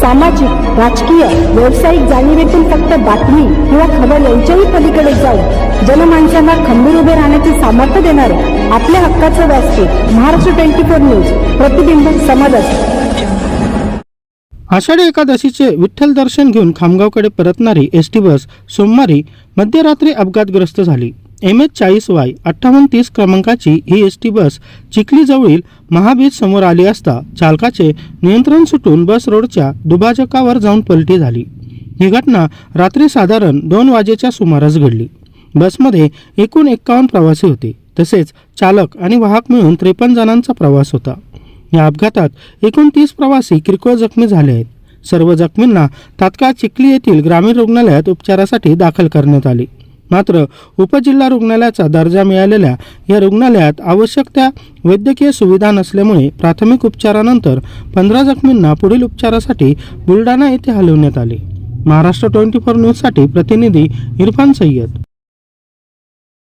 सामाजिक राजकीय व्यावसायिक जाणीवेतून फक्त बातमी किंवा खबर यांच्याही पलीकडे जाऊन जनमानसांना खंबीर उभे राहण्याचे सामर्थ्य देणारे आपल्या हक्काचं व्यासपीठ महाराष्ट्र ट्वेंटी फोर न्यूज प्रतिबिंब समाजात आषाढी एकादशीचे विठ्ठल दर्शन घेऊन खामगावकडे परतणारी एस टी बस सोमवारी मध्यरात्री अपघातग्रस्त झाली. एम एच चाळीस वाय अठ्ठावन्न तीस क्रमांकाची ही एस टी बस चिखलीजवळील महाबीज समोर आली असता चालकाचे नियंत्रण सुटून बस रोडच्या दुभाजकावर जाऊन पलटी झाली. ही घटना रात्री साधारण दोन वाजेच्या सुमारास घडली. बसमध्ये एकूण एक्कावन्न प्रवासी होते. तसेच चालक आणि वाहक मिळून त्रेपन्न जणांचा प्रवास होता. या अपघातात एकूण तीस प्रवासी किरकोळ जखमी झाले आहेत. सर्व जखमींना तात्काळ चिखली येथील ग्रामीण रुग्णालयात उपचारासाठी दाखल करण्यात आले. मात्र उपजिल्हा रुग्णालयाचा दर्जा मिळालेल्या या रुग्णालयात आवश्यक त्या वैद्यकीय सुविधा नसल्यामुळे प्राथमिक उपचारानंतर पंधरा जखमींना पुढील उपचारासाठी बुलढाणा येथे हलवण्यात आले. महाराष्ट्र ट्वेंटी फोर न्यूजसाठी प्रतिनिधी इरफान सय्यद.